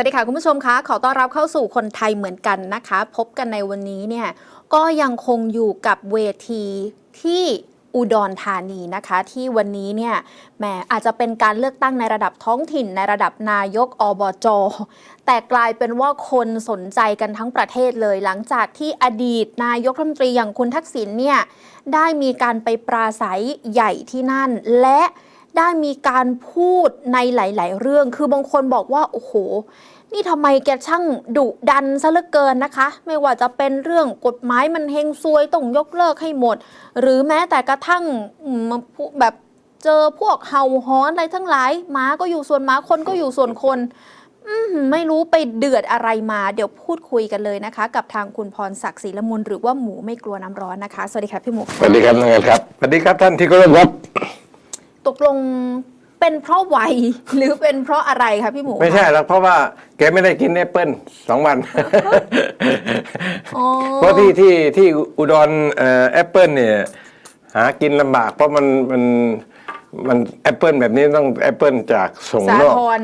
วัสดีค่ะ คุณผู้ชมคะขอต้อนรับเข้าสู่คนไทยเหมือนกันนะคะ พบกันในวันนี้เนี่ยก็ยังคงอยู่กับเวทีที่อุดรธานีนะคะที่วันนี้เนี่ยแหมอาจจะเป็นการเลือกตั้งในระดับท้องถิ่น ในระดับนายกอบจแต่กลายเป็นว่าคนสนใจกันทั้งประเทศเลย หลังจากที่อดีตนายกรัฐมนตรีอย่างคุณทักษิณเนี่ยได้มีการไปปราศัยใหญ่ที่นั่น และได้มีการพูดในหลาย ๆ เรื่อง คือบางคนบอกว่า โอ้โห นี่ทำไมแกช่างดุดันซะเหลือเกินนะคะ ไม่ว่าจะเป็นเรื่องกฎหมายมันเฮงซวยต้องยกเลิกให้หมด หรือแม้แต่กระทั่งอืมมาพูดแบบเจอพวกเห่าหอนอะไรทั้งหลายหมาก็อยู่ส่วนหมาคนก็อยู่ส่วนคนอืมไม่รู้ไปเดือดอะไรมา เดี๋ยวพูดคุยกันเลยนะคะ กับทางคุณพรศักดิ์ศรีละมุนหรือว่าหมูไม่กลัวน้ำร้อนนะคะ สวัสดีค่ะพี่หมูสวัสดีครับน้องแอนครับสวัสดีครับท่านที่เคารพครับ ตกลง เป็นเพราะวัยหรือเป็นเพราะอะไรคะพี่หมูไม่ใช่หรอกเพราะว่าแกไม่ได้กินแอปเปิลสองวันอ๋อเพราะที่ที่ที่อุดรเอ่อแอปเปิลเนี่ยหากินลำบาก เพราะมันมันมันแอปเปิลแบบนี้ต้องแอปเปิลจากส่งสานอกทร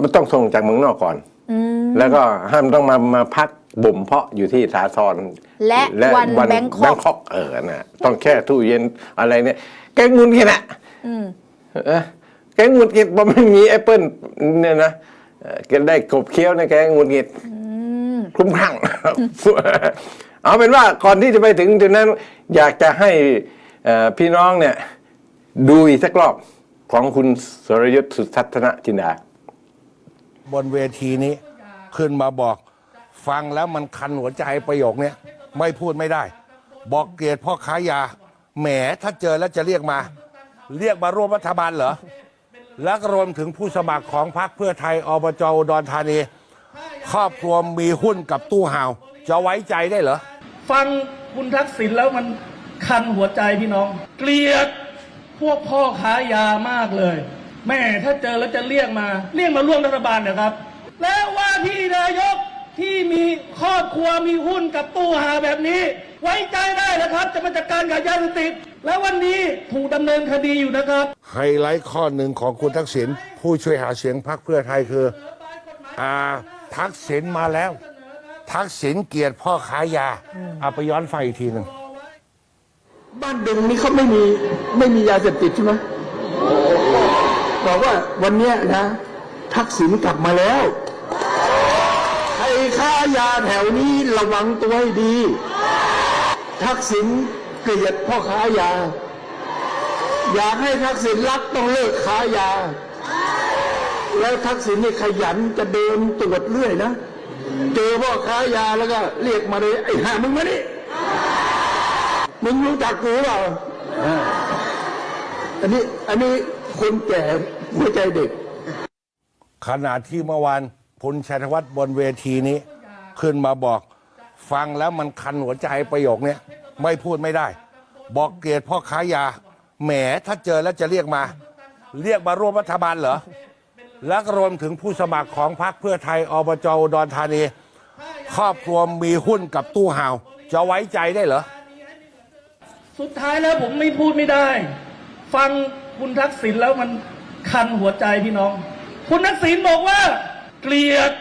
มันต้องส่งจากเมืองนอกก่อนอืมแล้วก็ห้ามต้องมามาพักบ่มเพาะอยู่ที่สาทรและวันแบงคอกแบงคอกเออนะต้องแค่ตู้เย็นอะไรเนี่ยแกงุนแค่น่ะอืมเออ แกงุนงิดพอไม่มีแอปเปิลเนี่ยนะแกได้กบเคี้ยวในแกงุนงิดคลุ้มคลั่งเอาเป็นว่าก่อนที่จะไปถึงจุดนั้น อยากจะให้พี่น้องเนี่ย ดูอีกสักรอบของคุณสรยุทธ์สุทัศนจินดา บนเวทีนี้ขึ้นมาบอกฟังแล้วมันคันหัวใจประโยคเนี้ยไม่พูดไม่ได้ บอกเกลียดพ่อค้ายา แหมถ้าเจอแล้วจะเรียกมา เรียกมาร่วมรัฐบาลเหรอ แล้วก็รวมถึงผู้สมัครของพรรคเพื่อไทยอบจอุดรธานี ครอบครัวมีหุ้นกับตู้ห่าว จะไว้ใจได้เหรอ ฟังคุณทักษิณแล้วมันคันหัวใจพี่น้อง เกลียดพวกพ่อค้ายามากเลย แม่ถ้าเจอแล้วจะเรียกมา เรียกมาร่วมรัฐบาลนะครับ แล้วว่าที่นายกที่มีครอบครัวมีหุ้นกับตู้หาแบบนี้ ไว้ใจได้นะครับ จะมาจัดการกับยาเสพติดแล้ววันนี้ถูกดำเนินคดีอยู่นะครับ ไฮไลท์ข้อหนึ่งของคุณทักษิณผู้ช่วยหาเสียงพรรคเพื่อไทยคืออาทักษิณมาแล้ว ทักษิณเกลียดพ่อค้ายาเอาไปย้อนฟังอีกทีหนึ่งบ้านดึงนี่เขาไม่มีไม่มียาเสพติดใช่ไหมบอกว่าวันเนี้ยนะ ทักษิณกลับมาแล้วใครค้ายาแถวนี้ระวังตัวให้ดี ทักษิณเกลียดพ่อค้ายา อยากให้ทักษิณรักต้องเลิกค้ายา แล้วทักษิณนี่ขยันจะเดินตรวจเรื่อยนะ เจอพ่อค้ายาแล้วก็เรียกมาเลยไอ้ห่ามึงมานี่มึงรู้จักกูเปล่าอ่าอันนี้อันนี้คนแก่หัวใจเด็ก ขณะที่เมื่อวานพลชัยธวัฒน์บนเวทีนี้ ขึ้นมาบอก ฟังแล้วมันคันหัวใจประโยคเนี้ยไม่พูดไม่ได้ บอกเกลียดพ่อค้ายา แหมถ้าเจอแล้วจะเรียกมา เรียกมาร่วมรัฐบาลเหรอ แล้วก็รวมถึงผู้สมัครของพรรคเพื่อไทยอบจอุดรธานี ครอบครัวมีหุ้นกับตู้ห่าว จะไว้ใจได้เหรอ สุดท้ายแล้วผมไม่พูดไม่ได้ ฟังคุณทักษิณแล้วมันคันหัวใจพี่น้อง คุณทักษิณบอกว่า เกลียด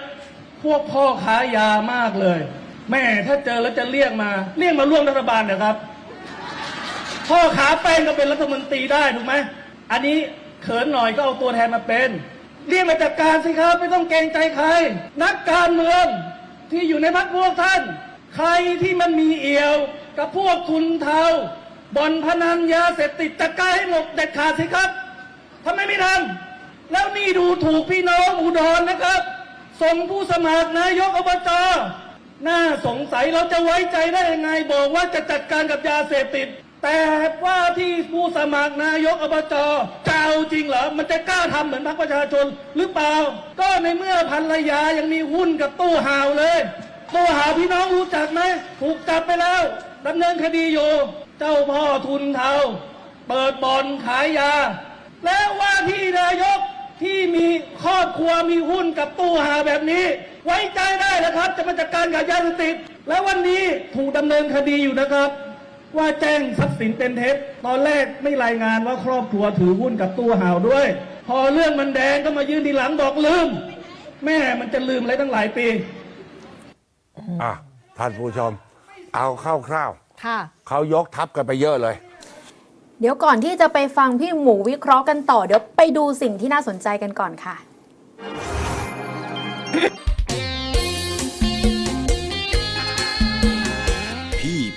พวกพ่อค้ายามากเลย แม่ถ้าเจอแล้วจะเรียกมา เรียกมาร่วมรัฐบาลนะครับ พ่อขาแป้งก็เป็นรัฐมนตรีได้ถูกไหมอันนี้เขินหน่อยก็เอาตัวแทนมาเป็น เรียกมาจัดการสิครับ ไม่ต้องเกรงใจใคร นักการเมืองที่อยู่ในพรรคพวกท่าน ใครที่มันมีเอี่ยว กับพวกทุนเทาบ่อนพนันยาเสพติดจัดการให้หมดเด็ดขาดสิครับทำไมไม่ทำแล้วนี่ดูถูกพี่น้องอุดรนะครับ ส่งผู้สมัครนายกอบจ น่าสงสัยเราจะไว้ใจได้ยังไง บอกว่าจะจัดการกับยาเสพติด แต่ว่าที่ผู้สมัครนายกอบจจะเอาจริงเหรอ มันจะกล้าทำเหมือนพรรคประชาชนหรือเปล่า ก็ในเมื่อภรรยายังมีหุ้นกับตู้ห่าวเลย ตู้ห่าวพี่น้องรู้จักไหมถูกจับไปแล้วดำเนินคดีอยู่ เจ้าพ่อทุนเทาเปิดบ่อนขายยา แล้วว่าที่นายกที่มีครอบครัวมีหุ้นกับตู้หาแบบนี้ ไว้ใจได้นะครับ จะมาจัดการกับยาเสพติด แล้ววันนี้ถูกดำเนินคดีอยู่นะครับ ว่าแจ้งทรัพย์สินเป็นเท็จตอนแรกไม่รายงานว่าครอบครัวถือหุ้นกับตู้ห่าวด้วย พอเรื่องมันแดงก็มายื่นทีหลังบอกลืม แม่มันจะลืมอะไรตั้งหลายปี อะท่านผู้ชม เอาคร่าวค่ะ ๆเขายกทัพกันไปเยอะเลย เดี๋ยวก่อนที่จะไปฟังพี่หมูวิเคราะห์กันต่อ เดี๋ยวไปดูสิ่งที่น่าสนใจกันก่อนค่ะ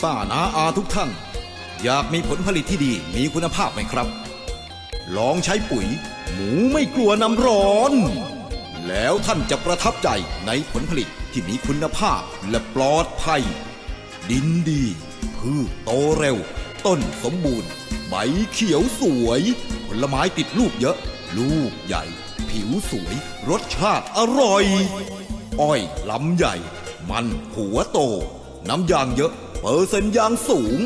ป้านาอาทุกท่าน อยากมีผลผลิตที่ดีมีคุณภาพไหมครับ ลองใช้ปุ๋ย หมูไม่กลัวน้ำร้อน แล้วท่านจะประทับใจในผลผลิตที่มีคุณภาพและปลอดภัย ดินดี พืชโตเร็ว ต้นสมบูรณ์ ใบเขียวสวย ผลไม้ติดลูกเยอะ ลูกใหญ่ ผิวสวย รสชาติอร่อย อ้อยลำใหญ่ มันหัวโต น้ำยางเยอะ เปอร์เซ็นต์ยางสูง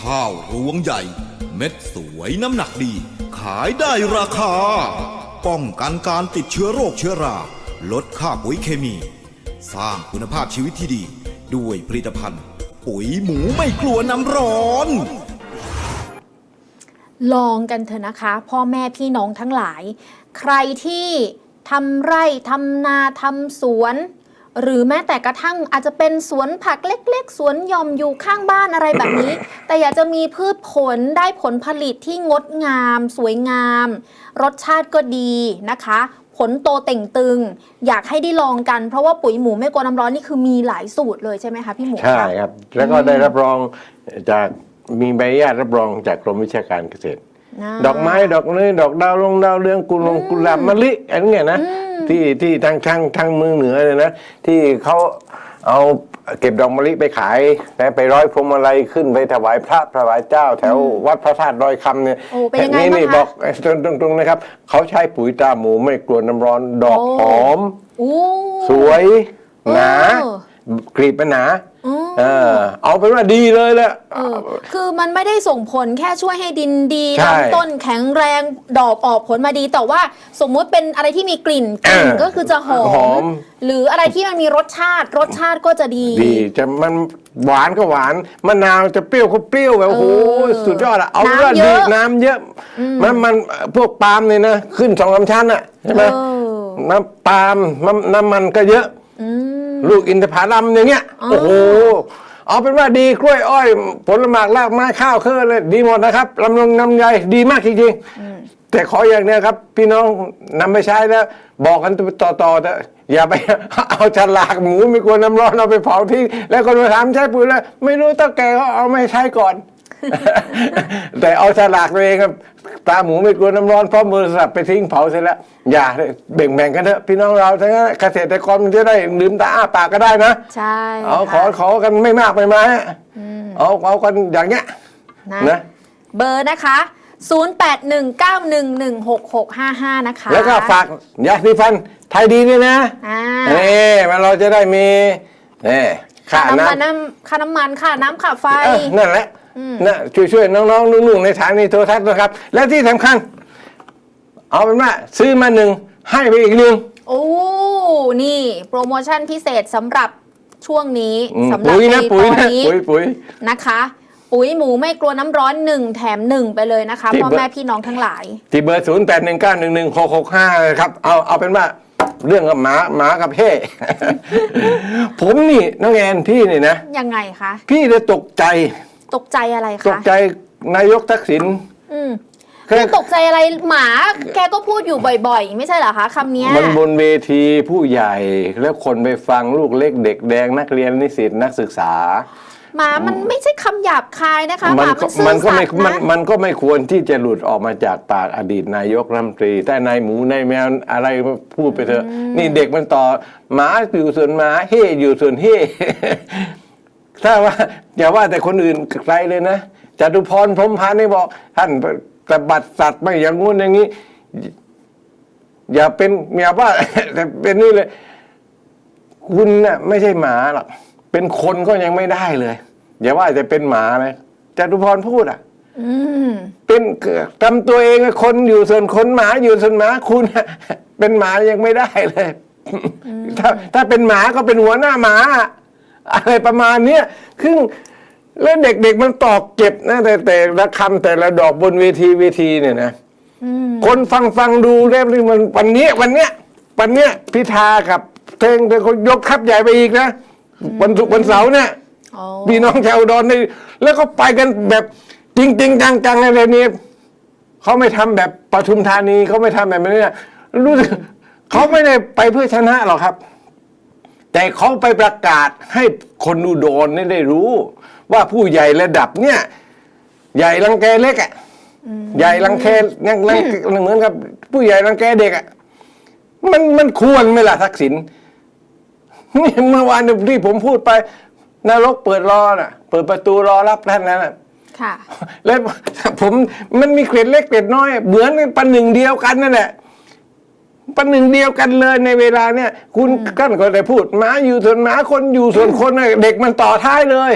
ข้าวรวงใหญ่ เม็ดสวยน้ำหนักดี ขายได้ราคา ป้องกันการติดเชื้อโรคเชื้อรา ลดค่าปุ๋ยเคมี สร้างคุณภาพชีวิตที่ดี ด้วยผลิตภัณฑ์ ปุ๋ยหมูไม่กลัวน้ำร้อนลองกันเถอะนะคะ พ่อแม่พี่น้องทั้งหลาย ใครที่ทำไร่ทำนาทำสวน หรือแม้แต่กระทั่งอาจจะเป็นสวนผักเล็ก ๆ สวนหย่อมอยู่ข้างบ้านอะไรแบบนี้ แต่อยากจะมีพืชผลได้ผลผลิตที่งดงาม สวยงาม รสชาติก็ดีนะคะ ผลโตเต่งตึง อยากให้ได้ลองกันเพราะว่าปุ๋ยหมูไม่กลัวน้ำร้อนนี่คือมีหลายสูตรเลยใช่ไหมคะพี่หมูใช่ะครับ แล้วก็ได้รับรองจากมีใบอนุญาตรับรองจากกรมวิชาการเกษตราดอกไม้ดอกเนยดอกดาวลงดาวเรืองกุลงกุหลาบมะลิอันเนี้ยนะ ที่ที่ทางทางทางเมืองเหนือเลยนะ ที่เขาเอาเก็บดอกมะลิไปขายนะไปร้อยพวงมาลัยขึ้นไปถวายพระถวายเจ้า แถววัดพระธาตุดอยคำเนี่ยโอ้เป็นยังไงนี่นี่บ้างคะ บอกตรงตรงๆนะครับ เขาใช้ปุ๋ยตราหมูไม่กลัวน้ำร้อนดอกโอ้หอมอู้สวย หนาเออกรีบมันหนาอ๋อ เออเอาเป็นว่าดีเลยแหละ เออคือมันไม่ได้ส่งผลแค่ช่วยให้ดินดีใช่ลำต้นแข็งแรงดอกออกผลมาดี แต่ว่าสมมุติเป็นอะไรที่มีกลิ่นกลิ่นเออก็คือจะหอหอม ม หรืออะไรที่มันมีรสชาติ รสชาติก็จะดี ดีจะมันหวานก็หวานมะนาวจะเปรี้ยวก็เปรี้ยวแบบโอ้โหเออสุดยอดอะเอาน้ำว่าเยดีอะ น้ำเยอะ มันมันพวกปาล์มเนี่ยนะ ขึ้นสองลำชั้นอะใช่ไหมเออ น้ำปาล์มน้ำน้ำมันก็เยอะ อืม ลูกอินทผลัมอย่างเงี้ยอ๋อโอ้โหเอาเป็นว่าดีกล้วยอ้อย ผลหมากรากไม้ข้าวเครือเลยดีหมดนะครับลำลงน้ำใยดีมากจริงๆ แต่ขออย่างเนี้ยครับ พี่น้องนำไปใช้แล้ว บอกกันต่อๆแต่อย่าไปเอาฉลากหมูไม่กลัวน้ำร้อนเอาไปเผาทิ้งแล้วคนมาถามใช้ปุ๋ยแล้ว ไม่รู้ตั้งแกเขาเอาไม่ใช้ก่อน แต่เอาฉลากตัวเองครับ ตาหมูไม่กลัวน้ำร้อนเพราะมือสับไปทิ้งเผาเสร็จแล้ว อย่าเลยแบ่งๆกันเถอะพี่น้องเราทั้งนั้นเกษตรกรมันจะได้ลืมตาอ้าปากก็ได้นะใช่เอาขอค่ะขอกันไม่มากไม่น้อยอะเอาเอากันอย่างเงี้ยนะนะเบอร์นะคะ 0819116655 นะคะ แล้วก็ฝากยาสีฟันไทยดีด้วยนะอ่าเน่มันเราจะได้มีเน่ค่าค่าน้ำมันน้ำน้ำค่าน้ำมันค่าน้ำค่าไฟเออนั่นแหละ นะช่วยช่วยๆน้องๆนุ่งๆในสถานีโทรทัศน์นะครับ และที่สำคัญ เอาเป็นว่าซื้อมาหนึ่งให้ไปอีกหนึ่งโอ้นี่ โปรโมชั่นพิเศษสำหรับช่วงนี้อืมสำหรับปุ๋ยนะในปุ๋ยตอนนะนี้ปุ๋ยปุ๋ยนะคะ ปุ๋ยหมูไม่กลัวน้ำร้อน1แถม1ไปเลยนะคะที่พ่อเบอร์แม่พี่น้องทั้งหลาย ที่เบอร์ศูนย์แปดหนึ่งเก้าหนึ่งหนึ่งหกหกห้าครับเอาเอาเป็นว่าเรื่องกับหมาหมากับเฮ่ผมนี่น้องแอนพี่นี่นะ ยังไงคะ พี่เลยตกใจ ตกใจอะไรตกคะใจนายกทักษิณอืมแค่พี่ตกใจอะไรหมาแกก็พูดอยู่บ่อยๆ ไม่ใช่เหรอคะคำเนี้ยมันบนเวทีผู้ใหญ่แล้วคนไปฟังลูกเล็กเด็กแดงนักเรียนนิสิตนักศึกษาหมามันไม่ใช่คำหยาบคายนะคะหมัมาก็มันซื่อมันก็สัไม่ตย์มันนะมันก็ไม่ควรที่จะหลุดออกมาจากปากอดีตนายกรัฐมนตรี แต่นายหมูนายแมวอะไรพูดไปเถอะ นี่เด็กมันต่อหมาอยู่ส่วนหมาเฮ่อยู่ส่วนเฮ่ ถ้าว่าอย่าว่าแต่คนอื่นไกลเลยนะจตุพรพรหมพันธ์นี่บอก ท่านตบัดสัตว์ไม่อย่างงู้นอย่างนี้ อย่าเป็นอย่าว่าแต่เป็นนี่เลย คุณน่ะไม่ใช่หมาหรอกเป็นคนก็ยังไม่ได้เลย อย่าว่าจะเป็นหมาเลยจตุพรพูดอะอืมเป็นทำตัวเองเป็นคนอยู่ส่วนคนหมาอยู่ส่วนหมาคุณน่ะเป็นหมายังไม่ได้เลย ถ้าถ้าเป็นหมาก็เป็นหัวหน้าหมา อะไรประมาณเนี้ยคือแล้วเด็กๆมันตอกเก็บนะแต่แต่ละคำแต่ละดอกบนเวทีเวทีเนี่ยนะคนฟังฟังดูแล้วนี่มันวันเนี้ยวันเนี้ยวันเนี้ยพิธากับเทงแต่เขายกทัพใหญ่ไปอีกนะวันศุกร์วันเสาร์เนี่ยอ๋อพี่น้องชาวอุดรนี่แล้วก็ไปกันแบบจริงจริงๆจังๆอะไรนี้เขาไม่ทำแบบปทุมธานีเขาไม่ทำแบบนี้นะรู้สึกเขาไม่ได้ไปเพื่อชนะหรอกครับ แต่เขาไปประกาศให้คนอุดรนี่ได้รู้ ว่าผู้ใหญ่ระดับเนี่ย ใหญ่รังแกเล็กอะใหญ่รังแกยังรังเหมือนกับ ผู้ใหญ่รังแกเด็กอะมันมันควรไหมล่ะทักษิณนี่เมื่อวานที่ผมพูดไปนรกเปิดรอน่ะ เปิดประตูรอรับท่านนั้นน่ะค่ะแล้วผมมันมีเกร็ดเล็กเกร็ดน้อยเหมือนปันหนึ่งเดียวกันนั่นแหละ ปันหนึ่งเดียวกันเลยในเวลาเนี่ย คุณท่านก็ได้พูดหมาอยู่ส่วนหมาคนอยู่ส่วนคนน่ะเด็กมันต่อท้ายเลย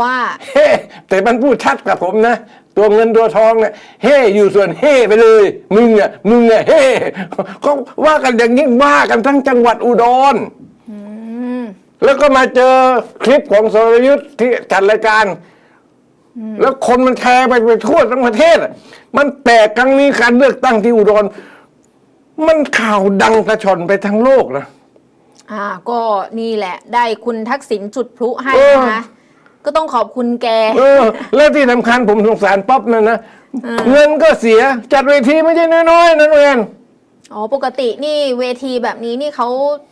ว่าเฮ้แต่มันพูดชัดกับผมนะ ตัวเงินตัวทองเนี่ยเฮ้อยู่ส่วนเฮ้ไปเลย มึงอะมึงอะเฮ้เขาว่ากันอย่างนี้ว่ากันทั้งจังหวัดอุดรแล้วก็มาเจอคลิปของสรยุทธ์ที่จัดรายการ แล้วคนมันแชร์ไปไปทั่วทั้งประเทศอะมันแปลกครั้งนี้การเลือกตั้งที่อุดร มันข่าวดังกระชอนไปทั้งโลกนะ อ่าก็นี่แหละ ได้คุณทักษิณจุดพลุให้เออนะคะก็ต้องขอบคุณแก เออ แล้วที่สำคัญผมสงสารป๊อปนั่นนะเงินก็เสียจัดเวทีไม่ใช่น้อยๆนะเรียนอ๋อปกตินี่เวทีแบบนี้นี่เขา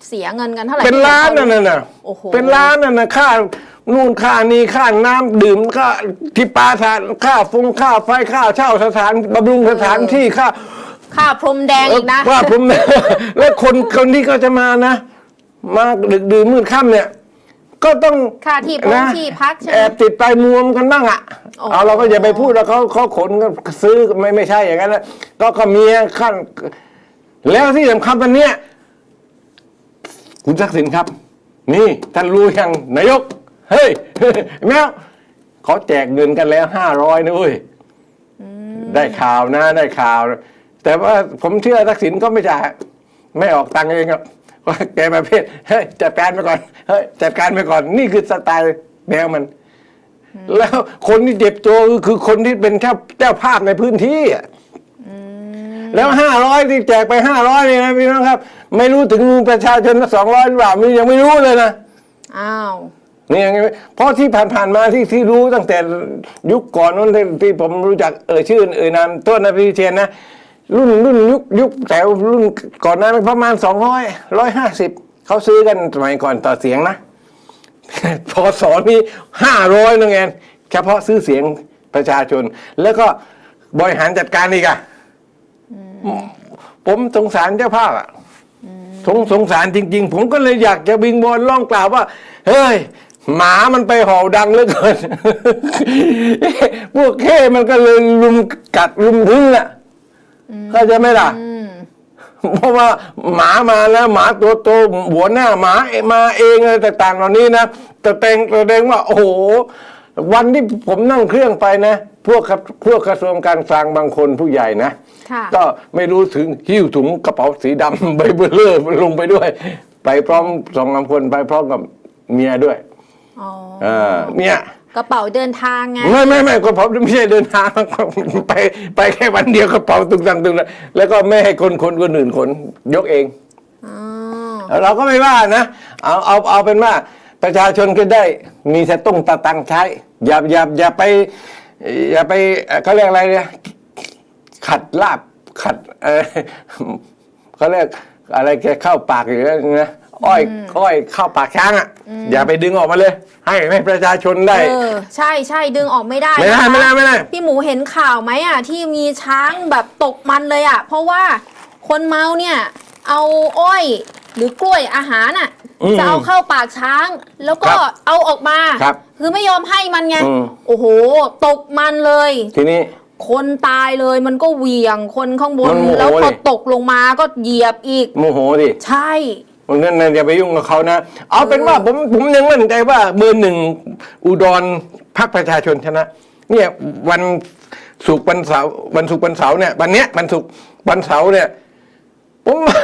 เสียเงินกันเท่าไหร่เป็นล้านนั่นน่ะนะโอ้โหเป็นล้านนั่นนะค่านู่นค่านี่ค่าน้ำดื่มค่าที่ปาทานค่าฟงค่าไฟค่าเช่าสถานบำรุงสถานที่ค่า ค่าพรมแดงอีกนะ ว่าผม แล้วคนคนที่เขาจะมานะ มาดึกดื่นมืดค่ำเนี่ย ก็ต้องค่าที่พักนะที่พักใช่ไหมแอบติดไปมวมกันบ้างอะโอ้ เอาเราก็อย่าไปพูดว่าเขาเขาขนกันซื้อไม่ไม่ใช่อย่างนั้นนะก็ก็มีขั้นแล้วที่สำคัญวันเนี้ยคุณทักษิณครับ นี่ท่านรู้ยังนายก เฮ้ย แมวเขาแจกเงินกันแล้วห้าร้อยนะเว้ย ได้ข่าวนะได้ข่าว แต่ว่าผมเชื่อทักษิณก็ไม่จ่ายไม่ออกตังค์เองครับว่าแกประเภทเฮ้ยจัดการไปก่อนเฮ้ยจัดการไปก่อน นี่คือสไตล์แมวมัน แล้วคนที่เจ็บตัวก็คือคนที่เป็นเจ้าเจ้าภาพในพื้นที่อะแล้วห้าร้อยที่แจกไปห้าร้อยนี่นะพี่น้องครับ ไม่รู้ถึงมือประชาชนสองร้อยหรือเปล่ามันยังไม่รู้เลยนะอ้าวนี่ยังไงเพราะที่ผ่านๆมาที่ที่รู้ตั้งแต่ยุคก่อนนั้นที่ที่ผมรู้จักเอ่ยชื่อเอ่ยนามต้นนะพี่เชียนนะ รุ่นรุ่นยุคยุคแต่รุ่นก่อนหนั้นประมาณสองร้อยร้อยห้าสิบเขาซื้อกันสมัยก่อนต่อเสียงนะพอสอนมีห้าร้อยนึงเองเฉพาะซื้อเสียงประชาชน แล้วก็บริหารจัดการอีกอะผมสงสารเจ้าภาพอะสงสงสารจริง ๆ ผมก็เลยอยากจะวิงบอลร้องกล่าวว่า เฮ้ย หมามันไปเห่าดังเหลือเกินพวกเข้มันก็เลยลุมกัดลุมทึ่งอะ เข้าใจไหมล่ะเพราะว่าหมามาแล้วหมาตัวโตหัวหน้าหมามาเองอะไรต่างๆเหล่านี้นะแต่แตงแสดงว่า โอ้โห วันที่ผมนั่งเครื่องไปนะ พวกกับพวกกระทรวงการคลังบางคนผู้ใหญ่นะค่ะก็ไม่รู้ถึงหิ้วถุงกระเป๋าสีดำใบเบลเลอร์ลงไปด้วย ไปพร้อมสองสามคนไปพร้อมกับเมียด้วย อ๋อเออเนี่ย กระเป๋าเดินทางไงไม่ไม่ไม่กระเป๋าไม่ใช่เดินทางไปไปแค่วันเดียวกระเป๋าตุงตังตุงตังแล้วก็ไม่ให้คนคนคนอื่นคนยกเองอ๋อเราก็ไม่ว่านะเอาเอาเอาเป็นว่าประชาชนก็ได้มีสตุ้งตะตังค์ใช้ อย่าอย่าอย่าไป อย่าไปเอ่อเขาเรียกอะไรเนี่ยขัดลาบขัดเออเขาเรียกอะไรแกเข้าปากอยู่แล้วนะ อ้อยอ้อยเข้าปากช้างอะอย่าไปดึงออกมาเลย ให้ให้ประชาชนได้เออใช่ใช่ดึงออกไม่ได้ไม่ได้นะคะไม่ได้ไม่ได้พี่หมูเห็นข่าวไหมอะที่มีช้างแบบตกมันเลยอะ เพราะว่าคนเมาเนี่ย เอาอ้อยหรือกล้วยอาหารอะอืมจะเอาเข้าปากช้าง แล้วก็ครับเอาออกมาครับคือไม่ยอมให้มันไงอืมโอ้โห ตกมันเลย ทีนี้คนตายเลยมันก็เหวี่ยงคนข้างบมันนโมโหแล้วพอเลยตกลงมาก็เหยียบอีก โมโหดิ ใช่ เพราะงั้นนะอย่าไปยุ่งกับเขานะ เอาเป็นว่าผมผมยังมั่นใจว่าเบอร์หนึ่งอุดรพรรคประชาชนชนะ เนี่ยวันศุกร์วันเสาร์วันศุกร์วันเสาร์เนี่ยวันเนี้ยวันศุกร์วันเสาร์เนี่ยผมว่า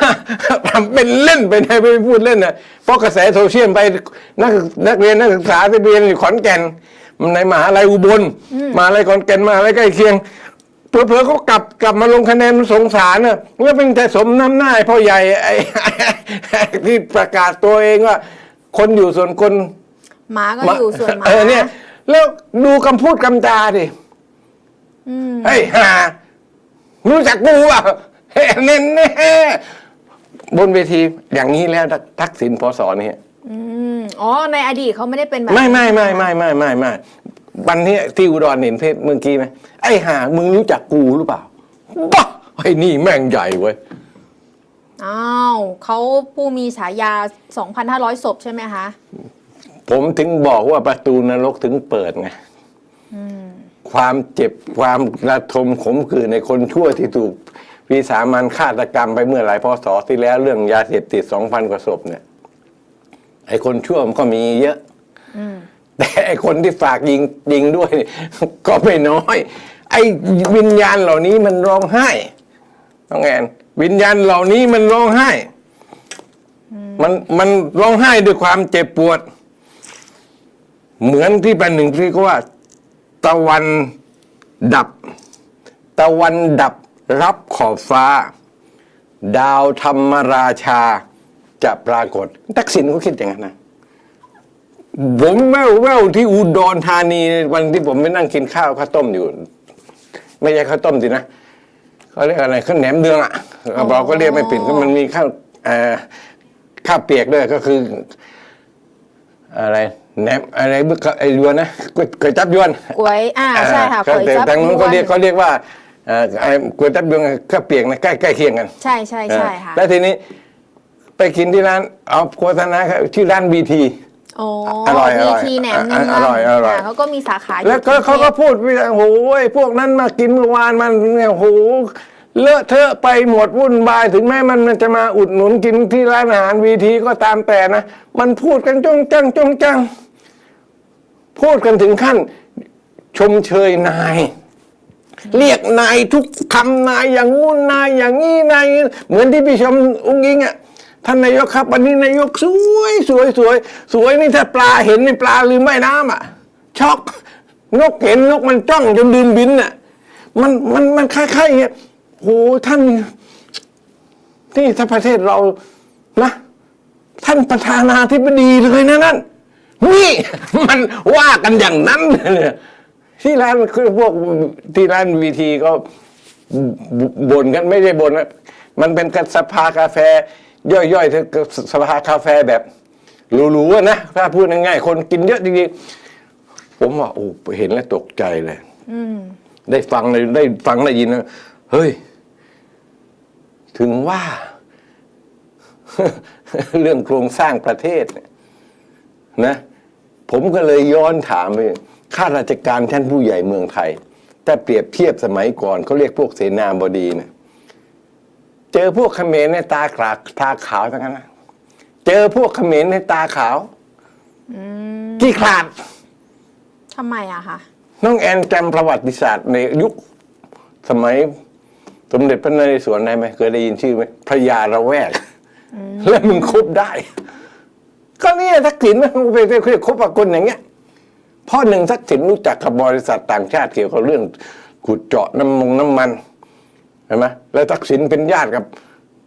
ทำเป็นเล่นไปไหนไม่พูดเล่นนะเพราะกระแสโซเชียลไปนักนักเรียนนักศึกษาที่เรียนอยู่ขอนแก่นในมหาลัยอุบลมหาลัยขอนแก่นมหาลัยใกล้เคียง เผลอๆเขากลับกลับมาลงคะแนนสงสารน่ะแล้วเป็นแต่สมน้ำหน้าไอ้พ่อใหญ่ไอ้ไอ้ที่ประกาศตัวเองว่า คนอยู่ส่วนคนหมาก็อยู่ส่วนหมาเออเนี่ย แล้วดูคำพูดคำจาดิเฮ้ยห่ารู้จักกูอะเฮ้ยเน้นแน่บนเวทีอย่างนี้แล้วทักษิณพศนี่อืมอ๋อในอดีตเขาไม่ได้เป็นแบบไม่ไม่ไม่ไม่ไม่ไม่ไม่ วันนี้ที่อุดรเห็นเพศเมื่อกี้ไหมไอ้ห่ามึงรู้จักกูหรือเปล่าบ้าไอ้นี่แม่งใหญ่เว้ยอ้าวเขาผู้มีฉายา 2,500 ศพใช่ไหมคะ ผมถึงบอกว่าประตูนรกถึงเปิดไงความเจ็บความระทมขมขื่นในคนชั่วที่ถูกวิสามันฆาตกรรมไปเมื่อหลายพศที่แล้วเรื่องยาเสพติดสองพันกว่าศพเนี่ย ไอ้คนชั่วมันก็มีเยอะ แต่ไอคนที่ฝากยิงยิงด้วยก็ไม่น้อย ไอ้วิญญาณเหล่านี้มันร้องไห้น้องแอนวิญญาณเหล่านี้มันร้องไห้ มันมันร้องไห้ด้วยความเจ็บปวด เหมือนที่เป็นหนึ่งที่เขาว่า ตะวันดับ ตะวันดับรับขอบฟ้า ดาวธรรมราชาจะปรากฏ ทักษิณเขาคิดอย่างนั้นนะ ผมแววแววที่อุดรธานีวันที่ผมไปนั่งกินข้าวข้าวต้มอยู่ ไม่ใช่ข้าวต้มสินะเขาเรียกอะไรข้าวแหนมเดืองอะเราก็เรียกไม่ผิดก็มันมีข้าวเอ่อข้าวเปียกด้วยก็คือ อะไรแหนมอะไรบึกไอ้ยวนนะก๋วยก๋วยจับยวนกวยอ่าใช่ค่ะเออกวยแต่จับทางนู้นเขาเรียกยวนเขาเรียกว่าเอ่อไอ้ก๋วยจับยวนกับข้าวเปียกนะใกล้ใกล้เคียงกัน ใช่ใช่ใช่ค่ะแล้วทีนี้ ไปกินที่ร้านเอาโฆษณาครับชื่อร้านบีที โอ้อร่อยอร่อยทีแหนมเนืองอร่อยอร่อยาเขาก็มีสาขาอยู่แล้วก็ที่เขาก็รุงทพพูดว่าโอ้โหไอ้พวกนั้นมากินเมื่อวานมันเนี่ยโอ้โหเลอะเทอะไปหมดวุ่นวายถึงแม้มันมันจะมาอุดหนุนกินที่ร้านอาหารวีทีก็ตามแต่นะ มันพูดกันจ้องจังจ้องจัง พูดกันถึงขั้น ชมเชยนาย เรียกนายทุกคำนายอย่างงู้นนายอย่างนี้นายอย่างนี้เหมือนที่พี่ชมอุ้งอิงอะ ท่านนายกครับ วันนี้นายกสวยสวยสวย สวยนี่ถ้าปลาเห็นในปลาลืมแม่น้ำอะช็อกนกเห็นนกมันจ้องจนลืมบินอะ มันมันมันคล้ายๆอย่างเงี้ยโหท่านนี่ถ้าประเทศเรานะท่านประธานาธิบดีเลยนะนั่นนี่มันว่ากันอย่างนั้นเนี่ยที่ร้านคือพวกที่ร้านวีทีก็บ่นกันไม่ได้บ่นนะมันเป็นกสภากาแฟ ย่อยๆเธอสภากาแฟแบบหรูๆอะนะถ้าพูดง่ายๆคนกินเยอะจริงๆผมว่าโอ้เห็นแล้วตกใจเลยได้ฟังเลยได้ฟังได้ยินนะเฮ้ย ถึงว่า เรื่องโครงสร้างประเทศเนี่ยนะ ผมก็เลยย้อนถามไปข้าราชการท่านผู้ใหญ่เมืองไทย ถ้าเปรียบเทียบสมัยก่อนเขาเรียกพวกเสนาบดีเนี่ย เจอพวกเขมรในตาขาวตาขาวทั้งนั้นนะเจอพวกเขมรในตาขาวกี่ขลาด ทำไมอะคะน้องแอนจำประวัติศาสตร์ในยุคสมัย สมเด็จพระนเรศวรได้ไหมเคยได้ยินชื่อไหมพระยาระแวก แล้วมึงคบได้ ก็เนี่ยทักษิณมันไปไปไปคบกับคนอย่างเงี้ยเพ่อหนึ่งทักษิณรู้จักกับบริษัทต่างชาติเกี่ยวกับเรื่องขุดเจาะน้ำมงน้ำมันเห็นไหมแล้วทักษิณเป็นญาติกับ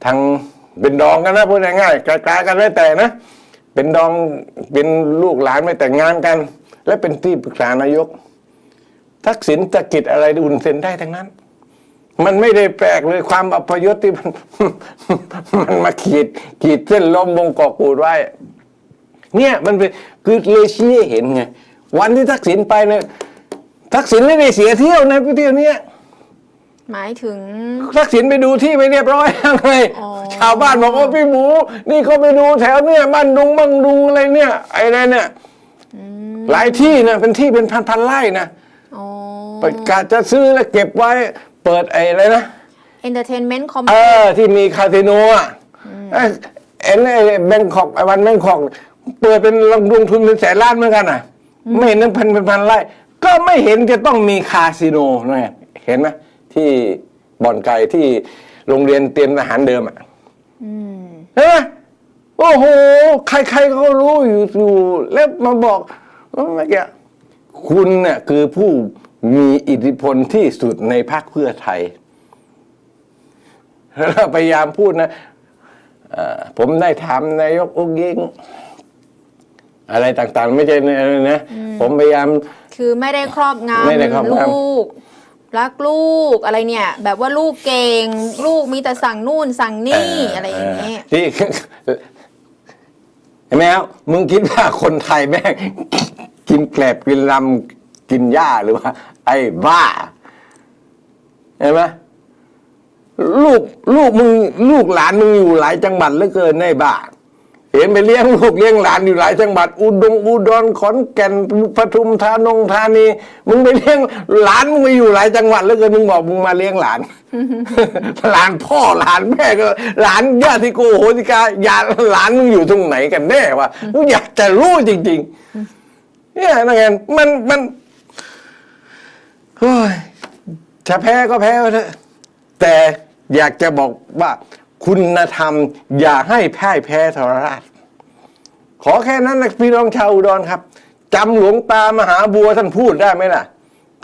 ทางเป็นดองกันนะพูดง่ายๆกลายกันได้แต่นะ เป็นดองเป็นลูกหลานไม่แต่งงานกัน และเป็นที่ปรึกษานายก ทักษิณจะกิจอะไรอุ่นเซ็นได้ทั้งนั้น มันไม่ได้แปลกเลยความอัพยศที่มันมันมาขีดขีดเส้นล้มวงกอกูดไว้ เนี่ยมันเป็นคือเลยชี้เห็นไงวันที่ทักษิณไปเนี่ยทักษิณไม่ได้เสียเที่ยวในะพี่เที่ยวเนี้ย หมายถึง ทักษิณไปดูที่ไปเรียบร้อยแล้วไงอ๋อ ชาวบ้านบอกว่าพี่หมู นี่เขาไปดูแถวเนี่ยบ้านดุงบ้างดุงอะไรเนี่ยไอ้อะไรเนี่ยหลายที่นะเป็นที่เป็นพันพันๆไร่นะอ๋อ ไปกะจะซื้อแล้วเก็บไว้เปิดไอ้อะไรนะ entertainment เอ complex อที่มีคาสิโนอะเอ้ยเอ็นไอ้แบงคอกไอ้วันแบงคอกเปิดเป็นลงทุนเป็นแสนล้านเหมือนกันอะ ไม่เห็นตั้งพันเป็นพันไร่ก็ไม่เห็นจะต้องมีคาสิโนนะไงเห็นไหม ที่บ่อนไก่ที่โรงเรียนเตรียมทหารเดิมอะเห็นไหมโอ้โห ใครๆเขารู้อยู่อยู่แล้วมาบอกว่าเมื่อกี้คุณเนี่ยคือผู้มีอิทธิพลที่สุดในพรรคเพื่อไทยแล้วพยายามพูดนะเอ่อผมได้ถามนายกอุ้งยิงอะไรต่างๆ ไม่ใช่อะไรนะผมพยายาม คือไม่ได้ครอบงไม่ได้ครอบำงำลูก รักลูกอะไรเนี่ย แบบว่าลูกเก่ง ลูกมีแต่สั่งนู่นสั่งนี่อะไรอย่างนี้ที่เห็นไหมครับมึงคิดว่าคนไทยแม่งกินแกลบกินลำกินหญ้าหรือว่า ไอ้บ้าเห็นไหมลูกลูกมึงลูกหลานมึงอยู่หลายจังหวัดเหลือเกินในบ้า เห็นไปเลี้ยงลูกเลี้ยงหลานอยู่หลายจังหวัดอุดงอุดรขอนแก่นปทุมธานงธานีมึงไปเลี้ยงหลานมึงไปอยู่หลายจังหวัดเหลือเกินมึงบอกมึงมาเลี้ยงหลานหลานพ่อหลานแม่ก็ หลานญาติโกโหติกาญาติหลานมึงอยู่ตรงไหนกันแน่วะกูอยากจะรู้จริง ๆ เนี่ยนักเรียนมันมันเฮ้ยจะแพ้ก็แพ้เถอะแต่อยากจะบอกว่า คุณธรรม อย่าให้พ่ายแพ้ทรราช ขอแค่นั้นนะพี่น้องชาวอุดรครับจำหลวงตามหาบัวท่านพูดได้ไหมล่ะ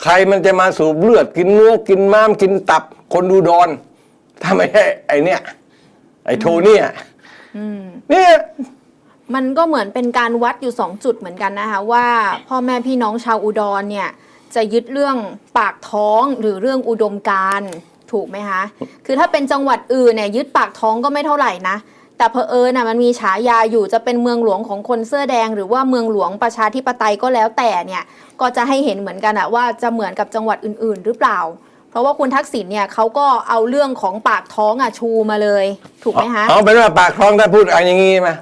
ใครมันจะมาสูบเลือดกินเนื้อกินม้ามกินตับ คนอุดรถ้าไม่ใช่ไอเนี่ย ไอโทเนี่ยเนี่ยมันก็เหมือนเป็นการวัดอยู่สองจุดเหมือนกันนะคะว่า พ่อแม่พี่น้องชาวอุดรเนี่ย จะยึดเรื่องปากท้องหรือเรื่องอุดมการณ์ ถูกไหมคะ คือถ้าเป็นจังหวัดอื่นเนี่ยยึดปากท้องก็ไม่เท่าไหร่นะ แต่เพอเอิญน่ะมันมีฉายาอยู่จะเป็นเมืองหลวงของคนเสื้อแดง หรือว่าเมืองหลวงประชาธิปไตยก็แล้วแต่เนี่ยก็จะให้เห็นเหมือนกันอะว่าจะเหมือนกับจังหวัดอื่น ๆ หรือเปล่า เพราะว่าคุณทักษิณเนี่ยเขาก็เอาเรื่องของปากท้องอะชูมาเลย ถูกไหมคะเอาเป็นว่าปากท้องถ้าพูดอะไรอย่างงี้มา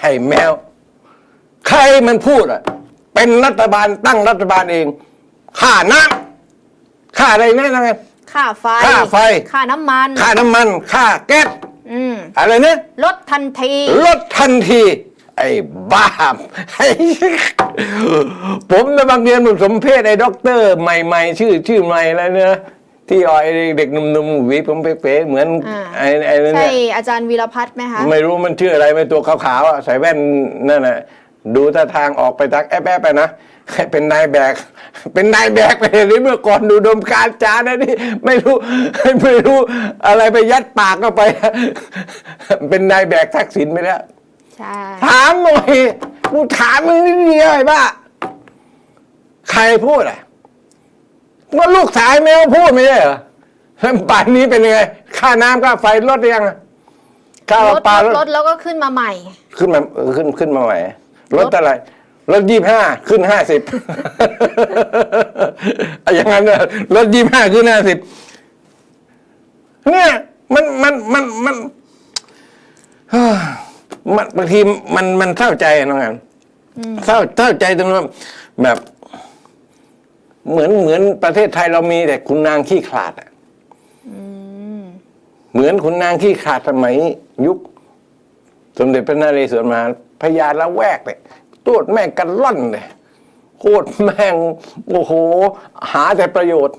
ให้แมว ใครมันพูดอะเป็นรัฐบาลตั้งรัฐบาลเอง ค่าน้ำค่าอะไรแน่นอน ค่าไฟ ค่าไฟ ค่าน้ำมัน ค่าน้ำมัน ค่าแก๊สอืมอะไรเนี่ยลดทันที ลดทันที ไอ้บ้าไอ้ผมในบางเรียนผมสมเพศไอ้ด็อกเตอร์ใหม่ๆ ชื่อชื่อใหม่อะไรเนี่ยนะที่อ่อยเด็กหนุ่มๆหวีผมเป๊ะๆเหมือนอ่า ไอ้ไอ้นั่นใช่เนี่ย อาจารย์วีรพัฒน์ไหมคะ ไม่รู้มันชื่ออะไรไม่ตัวขาวๆอะใส่แว่นนั่นน่ะดูท่าทางออกไปทักแอบๆไปนะ ให้เป็นนายแบก เป็นนายแบกไปเลยเมื่อก่อนดูดมการจานะนี่ไม่รู้ไม่รู้อะไรไปยัดปากเข้าไป เป็นนายแบกทักษิณไปแล้วใช่ถามหน่อยกูถามมึงนิดเดียวไอ้บ้าใครพูดอะว่าลูกสายแมวพูดไม่ใช่เหรอแล้วป่านนี้เป็นยังไง ค่าน้ำค่าไฟลดหรือยังอะค่าลดปลาลลดดลดแล้วก็ขึ้นมาใหม่ ขึ้นมาเออขึ้นขึ้นมาใหม่ลดลดเท่าไหร่ ลดยี่ห้าขึ้นห้าสิบอย่างนั้นเลยลดยี่ห้าขึ้นห้าสิบเนี่ยมันมันมันมันเฮ้ยมันบางทีมันมันเศร้าใจอะน้องอันเศร้าเศร้าใจตรงที่ว่าแบบ เหมือนเหมือนประเทศไทยเรามีแต่คุณนางขี้ขลาดอะเหมือนคุณนางขี้ขลาดสมัยยุค สมเด็จพระนเรศวรมาพญาละแวกเลย ตัวแม่งกันล่อนเลยโคตรแม่งโอ้โห หาแต่ประโยชน์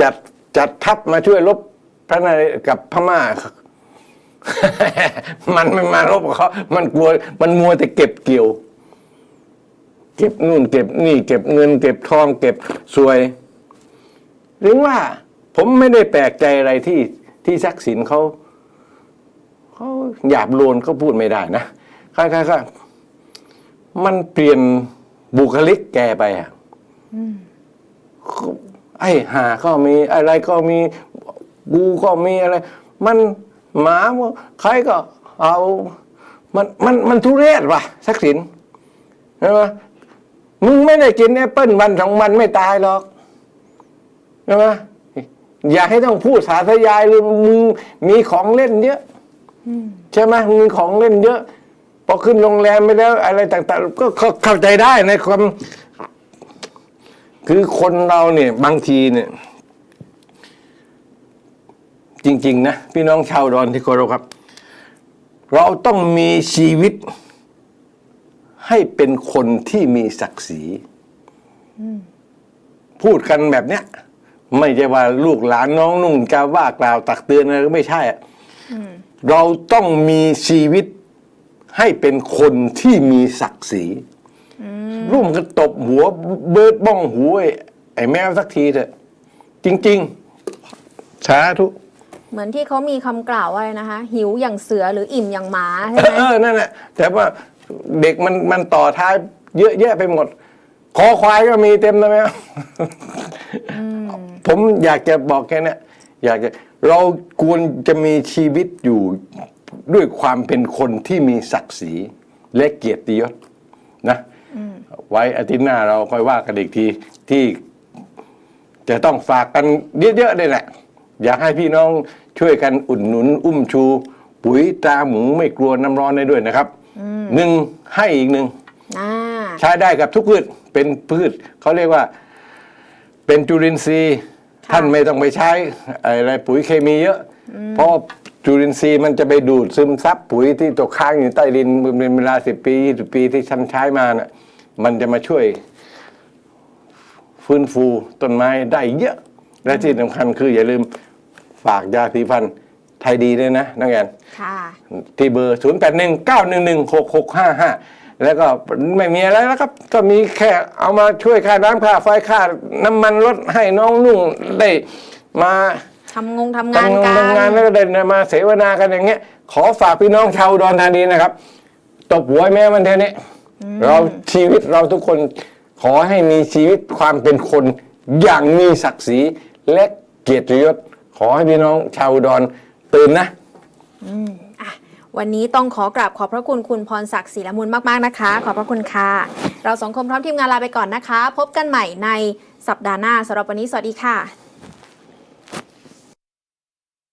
จัดจัดทัพมาช่วยรบพระนเรกับพม่า มันไม่มารบกับเขา มันกลัว มันมัวแต่เก็บเกี่ยว เก็บนู่น เก็บนี่ เก็บเงิน เก็บทอง เก็บสวย หรือว่าผมไม่ได้แปลกใจอะไรที่ที่ทักษิณเขาเขาหยาบโลนเขาพูดไม่ได้นะคล้ายๆก็ มันเปลี่ยนบุคลิกแกไปอะไอ้หาก็มีอะไรก็มีกูก็มีอะไร มันหมาใครก็เอา มันมันมันทุเรศว่ะทักษิณใช่ไหมมึงไม่ได้กินแอปเปิ้ลวันสองวันไม่ตายหรอกใช่ไหมอย่าให้ต้องพูดสาธยายเลยมึงมีของเล่นเยอะใช่ไหมมีของเล่นเยอะ พอขึ้นโรงแรมไปแล้วอะไรต่างๆ ก็เข้าเข้าใจได้ในความ คือคนเราเนี่ย บางทีเนี่ย จริง ๆ นะ พี่น้องชาวดอนที่เคารพครับ เราต้องมีชีวิต ให้เป็นคนที่มีศักดิ์ศรีพูดกันแบบเนี้ยไม่ใช่ว่าลูกหลานน้องนุ่งจะว่ากล่าวตักเตือนอะไรก็ไม่ใช่อะเราต้องมีชีวิต ให้เป็นคนที่มีศักดิ์ศรีร่วมกันตบหัวเบิร์ดบ้องหูไอ้ไอ้แมวสักทีเถอะ จริงๆสาธุเหมือนที่เขามีคำกล่าวว่าอะไรนะคะ หิวอย่างเสือหรืออิ่มอย่างหมาใช่เอไหมอเออนั่นแหละแต่ว่าเด็กมันมันต่อท้ายเยอะแยะไปหมด คอควายก็มีเต็มเลยไหมผมอยากจะบอกแค่เนี้ยอยากจะเราควรจะมีชีวิตอยู่ ด้วยความเป็นคนที่มีศักดิ์ศรีและเกียรติยศนะไว้อาทิตย์หน้าเราค่อยว่ากันอีกทีที่จะต้องฝากกันเยอะๆเลยแหละอยากให้พี่น้องช่วยกันอุดหนุน อุ้มชู ปุ๋ยตราหมูไม่กลัวน้ำร้อนได้ด้วยนะครับหนึ่งให้อีกหนึ่งอ่าใช้ได้กับทุกพืชเป็นพืชเขาเรียกว่า เป็นจุลินทรีย์ค่ะท่านไม่ต้องไปใช้อะไรปุ๋ยเคมีเยอะเพราะ จุลินทรีย์มันจะไปดูดซึมซับปุ๋ยที่ตกค้างอยู่ใต้ดินเป็นเวลาสิบปียี่สิบปีที่ฉันใช้มาน่ะมันจะมาช่วย ฟื้นฟูต้นไม้ได้เยอะ และที่สำคัญคืออย่าลืมฝากยาสีฟันไทยดีด้วยนะน้องแอนค่ะที่เบอร์ 0 8 1 9 1 1 6 6 5 5 แล้วก็ไม่มีอะไรแล้วครับ ก็มีแค่เอามาช่วยค่าน้ำค่าไฟค่าน้ำมันลดให้น้องนุ่งได้มา ทำงงทำงานทำงานกันทำงานแล้วก็ได้มาเสวนากันอย่างเงี้ย ขอฝากพี่น้องชาวอุดอนธานีนะครับตบหัวแม่มันเท่านี้เราชีวิตเราทุกคนขอให้มีชีวิตความเป็นคนอย่างมีศักดิ์ศรีและเกียรติยศขอให้พี่น้องชาวอุดอนตื่นนะอะวันนี้ต้องขอกราบขอบพระคุณคุณพรศักดิ์ศรีละมุนมาก ๆ นะคะ ขอบพระคุณค่ะ เราสองคนพร้อมทีมงานลาไปก่อนนะคะ พบกันใหม่ในสัปดาห์หน้าสำหรับวันนี้สวัสดีค่ะ